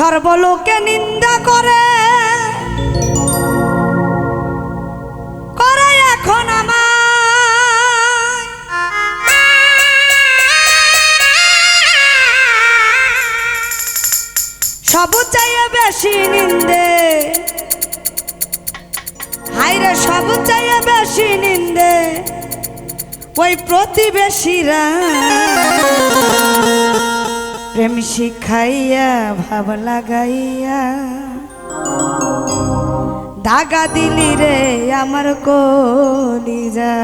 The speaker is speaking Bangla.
সর্বলোকে নিন্দা করে। করে এখন সব চাইয়ে বেশি নিন্দে। হাইরে সবু চাইয়ে বেশি নিন্দে। ওই প্রতিবেশীরা প্রেম শিখাইয়া ভাব লাগাইয়া। দাগা দিলি রে আমার কলিজা।